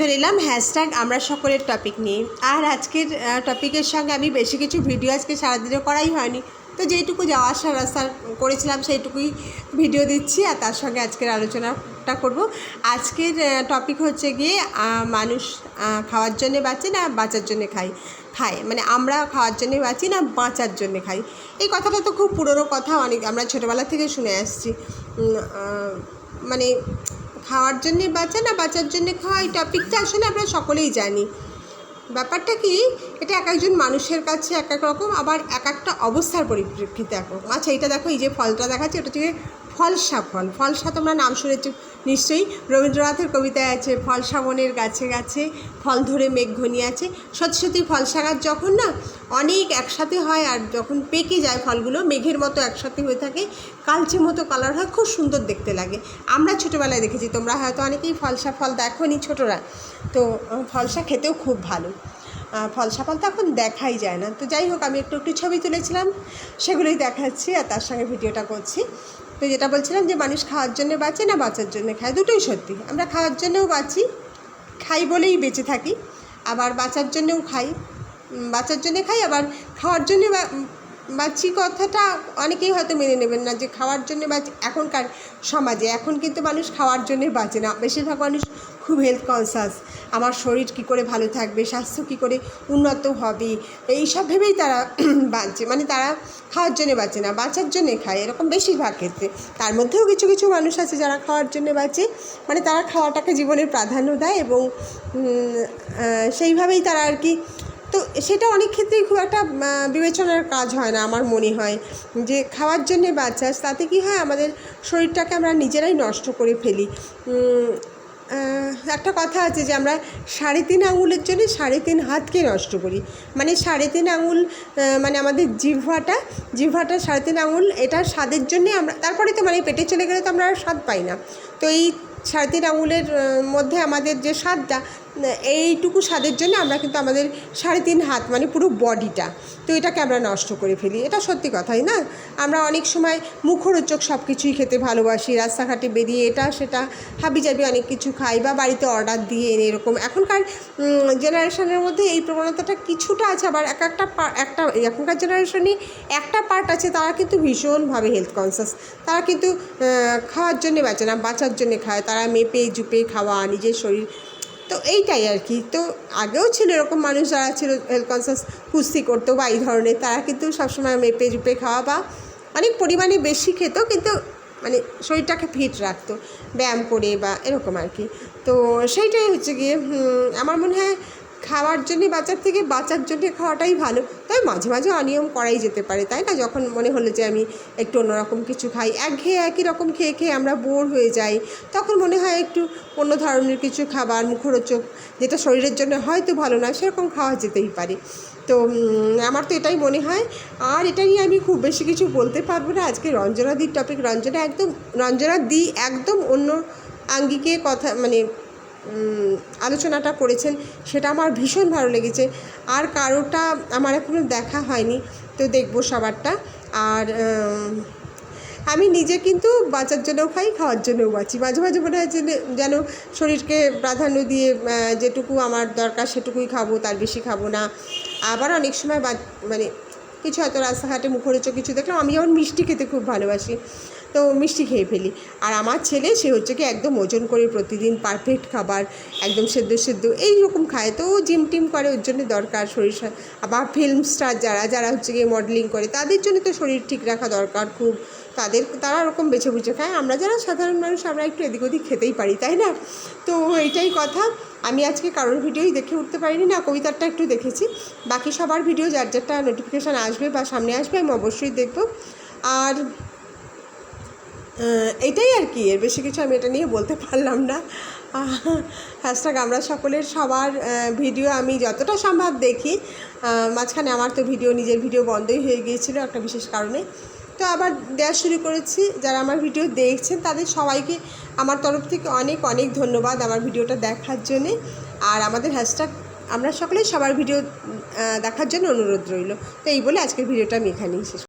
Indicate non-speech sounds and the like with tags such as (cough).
চলে এলাম হ্যাশট্যাগ আমরা সকলের টপিক নিয়ে। আর আজকের টপিকের সঙ্গে আমি বেশি কিছু ভিডিও আজকে সারাদিনে করাই হয়নি। তো যেইটুকু যাওয়া আসার রাস্তা করেছিলাম, সেইটুকুই ভিডিও দিচ্ছি আর তার সঙ্গে আজকের আলোচনাটা করব। আজকের টপিক হচ্ছে গিয়ে মানুষ খাওয়ার জন্যে বাঁচে না বাঁচার জন্যে খায় খায়। মানে আমরা খাওয়ার জন্যে বাঁচি না বাঁচার জন্যে খাই। এই কথাটা তো খুব পুরনো কথা, অনেক আমরা ছোটোবেলা থেকে শুনে আসছি। মানে খাওয়ার জন্যে বাঁচা না, বাঁচার জন্যে খাওয়া, এই টপিকটা আসলে আমরা সকলেই জানি। ব্যাপারটা কি, এটা এক একজন মানুষের কাছে এক এক রকম, আবার এক একটা অবস্থার পরিপ্রেক্ষিতে এক রকম। আচ্ছা এটা দেখো, এই যে ফলটা দেখাচ্ছে, ওটা হচ্ছে ফলসা ফল, ফলসা তোমরা নাম শুনেছ নিশ্চয়ই। রবীন্দ্রনাথের কবিতায় আছে, ফলসা বনের গাছে গাছে ফল ধরে মেঘ আছে। সত্যি সত্যি ফলসা গাছ যখন না অনেক একসাথে হয় আর যখন পেকে যায় ফলগুলো, মেঘের মতো একসাথে হয়ে থাকে, কালচে মতো কালার হয়, খুব সুন্দর দেখতে লাগে। আমরা ছোটোবেলায় দেখেছি, তোমরা হয়তো অনেকেই ফলসা ফল দেখো নি ছোটোরা। তো ফলসা খেতেও খুব ভালো। ফলসা ফল তো এখন দেখাই যায় না। তো যাই হোক, আমি একটু একটু ছবি তুলেছিলাম, সেগুলোই দেখাচ্ছি আর তার সঙ্গে ভিডিওটা করছি। তো যেটা বলছিলাম যে মানুষ খাওয়ার জন্য বাঁচে না বাঁচার জন্য খায়, দুটোই সত্যি। আমরা খাওয়ার জন্যও বাঁচি, খাই বলেই বেঁচে থাকি। আবার বাঁচার জন্যও খাই বাঁচার জন্যে খাই, আবার খাওয়ার জন্যে বাঁচি কথাটা অনেকেই হয়তো মেনে নেবেন না যে খাওয়ার জন্য বাঁচি। এখনকার সমাজে এখন কিন্তু মানুষ খাওয়ার জন্যে বাঁচে না। বেশিরভাগ মানুষ খুব হেলথ কনসাস আমার শরীর কী করে ভালো থাকবে, স্বাস্থ্য কী করে উন্নত হবে এই সব ভেবেই তারা (clears throat) বাঁচে। মানে তারা খাওয়ার জন্যে বাঁচে না, বাঁচার জন্যে খায়, এরকম বেশিরভাগ ক্ষেত্রে। তার মধ্যেও কিছু কিছু মানুষ আছে যারা খাওয়ার জন্যে বাঁচে। মানে তারা খাওয়াটাকে জীবনের প্রাধান্য দেয় এবং সেইভাবেই তারা আর কি তো সেটা অনেক ক্ষেত্রেই খুব একটা বিবেচনার কাজ হয় না আমার মনে হয়। যে খাওয়ার জন্যে বাঁচাস তাতে কি হয় আমাদের শরীরটাকে আমরা নিজেরাই নষ্ট করে ফেলি। একটা কথা আছে যে আমরা সাড়ে তিন আঙুলের জন্য সাড়ে তিন হাতকে নষ্ট করি। মানে সাড়ে তিন আঙুল মানে আমাদের জিহ্বাটা জিহ্বাটা সাড়ে তিন আঙুল, এটা স্বাদের জন্যে আমরা, তারপরে তো মানে পেটে চলে গেলে তো আমরা আর স্বাদ পাই না। তো এই সাড়ে তিন আঙুলের মধ্যে আমাদের যে স্বাদটা এইটুকু স্বাদের জন্য আমরা কিন্তু আমাদের সাড়ে তিন হাত মানে পুরো বডিটা, তো এটাকে আমরা নষ্ট করে ফেলি। এটা সত্যি কথাই না? আমরা অনেক সময় মুখরোচক সব কিছুই খেতে ভালোবাসি, রাস্তাঘাটে বেরিয়ে এটা, সেটা হাবি যাবি অনেক কিছু খাই বা বাড়িতে অর্ডার দিয়ে এনে এরকম। এখনকার জেনারেশনের মধ্যে এই প্রবণতাটা কিছুটা আছে, আবার এক একটা একটা, এখনকার জেনারেশনে একটা পার্ট আছে, তারা কিন্তু ভীষণভাবে হেলথ কনসাস তারা কিন্তু খাওয়ার জন্যে বাঁচে না, বাঁচার জন্যে খায়। তারা মেপে জুপে খাওয়া, নিজের শরীর তো এইটাই আর কি। তো আগেও ছিল এরকম মানুষ যারা ছিল হেলথ কনসিয়াস কুস্তি করতো বা এই ধরনের, তারা কিন্তু সবসময় মেপে জুপে খাওয়া বা অনেক পরিমাণে বেশি খেত, কিন্তু মানে শরীরটাকে ফিট রাখতো, ব্যায়াম করে বা এরকম আর কি। তো সেইটাই হচ্ছে গিয়ে আমার মনে হয় খাওয়ার জন্যে বাচ্চার থেকে বাঁচার জন্যে খাওয়াটাই ভালো। তবে মাঝে মাঝে অনিয়ম করাই যেতে পারে, তাই না? যখন মনে হলো যে আমি একটু অন্যরকম কিছু খাই, একঘেয়ে একই রকম খেয়ে খেয়ে আমরা বোর হয়ে যাই, তখন মনে হয় একটু অন্য ধরনের কিছু খাবার, মুখরোচক যেটা শরীরের জন্য হয়তো ভালো না, সেরকম খাওয়া যেতেই পারে। তো আমার তো এটাই মনে হয়। আর এটা নিয়ে আমি খুব বেশি কিছু বলতে পারব না। আজকে রঞ্জনাদির টপিক রঞ্জনা একদম রঞ্জনা দি একদম অন্য আঙ্গিকে কথা মানে আলোচনাটা করেছেন, সেটা আমার ভীষণ ভালো লেগেছে। আর কারোটা আমার এখনও দেখা হয়নি, তো দেখব সবারটা। আর আমি নিজে কিন্তু বাঁচার জন্যও খাই, খাওয়ার জন্যও বাঁচি। মাঝে মাঝে মনে হয় যেন শরীরকে প্রাধান্য দিয়ে যেটুকু আমার দরকার সেটুকুই খাব, তার বেশি খাব না। আবার অনেক সময় মানে কিছু হয়তো রাস্তাঘাটে মুখরোচক কিছু দেখলাম, আমি যেমন মিষ্টি খেতে খুব ভালোবাসি। তো মিষ্টি খেয়ে ফেলি। আর আমার ছেলে, সে হচ্ছে কি একদম ওজন করে প্রতিদিন পারফেক্ট খাবার, একদম সেদ্ধ সেদ্ধ এইরকম খায়। তো জিম টিম করে, ওর জন্য দরকার শরীর আবার ফিল্ম স্টার যারা যারা হচ্ছে গিয়ে মডেলিং করে, তাদের জন্য তো শরীর ঠিক রাখা দরকার খুব। তাদের, তারা ওরকম বেছে বুঝে খায়। আমরা যারা সাধারণ মানুষ, আমরা একটু এদিক ওদিক খেতেই পারি, তাই না? তো এইটাই কথা। আমি আজকে কারোর ভিডিওই দেখে উঠতে পারিনি না কবিতারটা একটু দেখেছি। বাকি সবার ভিডিও, যার যারটা নোটিফিকেশান আসবে বা সামনে আসবে, আমি অবশ্যই দেখব। আর এটাই আর কি, এর বেশি কিছু আমি এটা নিয়ে বলতে পারলাম না। হ্যাশট্যাগ আমরা সকলের সবার ভিডিও আমি যতটা সম্ভব দেখি। মাঝখানে আমার তো ভিডিও নিজের ভিডিও বন্ধই হয়ে গিয়েছিল একটা বিশেষ কারণে। তো আবার দেওয়া শুরু করেছি, যারা আমার ভিডিও দেখছেন, তাদের সবাইকে আমার তরফ থেকে অনেক অনেক ধন্যবাদ আমার ভিডিওটা দেখার জন্যে। আর আমাদের হ্যাশট্যাগ আমরা সকলেই সবার ভিডিও দেখার জন্য অনুরোধ রইল। তো এই বলে আজকের ভিডিওটা আমি এখানেই শেষ